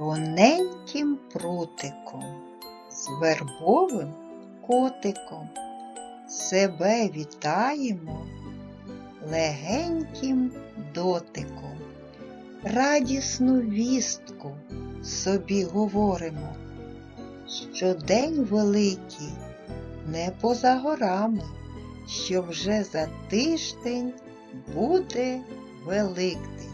тоненьким прутиком, з вербовим котиком. Себе вітаємо легеньким дотиком. Радісну вістку собі говоримо, що день великий не поза горами, що вже за тиждень буде Великдень.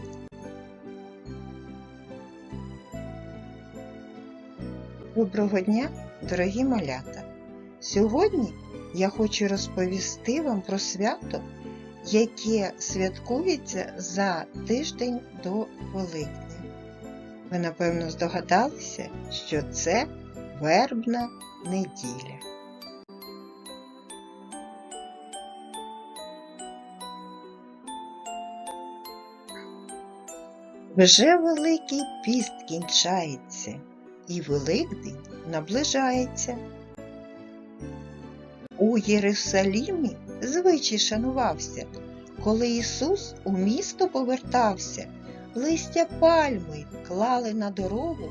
Доброго дня, дорогі малята! Сьогодні я хочу розповісти вам про свято, яке святкується за тиждень до Великдня. Ви, напевно, здогадалися, що це вербна неділя. Вже Великий піст кінчається, і Великдень наближається. У Єрусалімі звичай шанувався, коли Ісус у місто повертався, листя пальми клали на дорогу,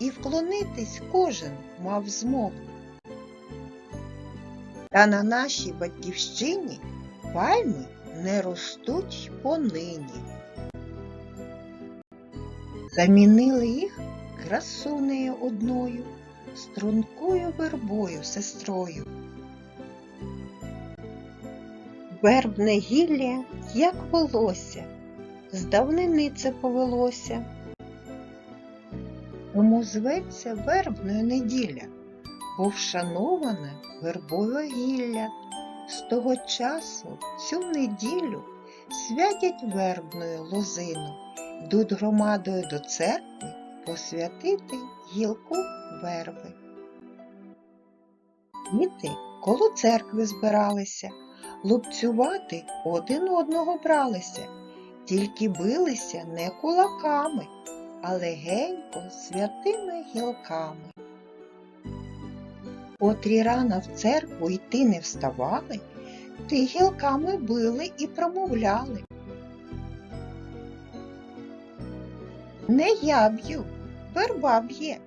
і вклонитись кожен мав змогу. Та на нашій батьківщині пальми не ростуть понині. Замінили їх красунею одною, стрункою вербою сестрою. Вербне гілля, як волосся, з давнини це повелося. Тому зветься вербною неділя, бо вшановане вербове гілля. З того часу цю неділю святять вербною лозину, йдуть громадою до церкви посвятити гілку верби. Діти коло церкви збиралися, лупцювати один одного бралися, тільки билися не кулаками, а легенько святими гілками. Котрі рано в церкву йти не вставали, ти гілками били і промовляли. Не я б'ю, верба б'є.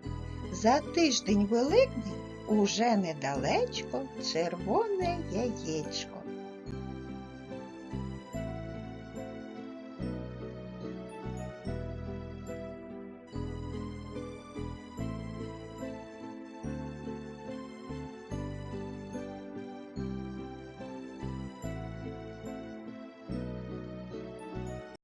За тиждень великий уже недалечко червоне яєчко.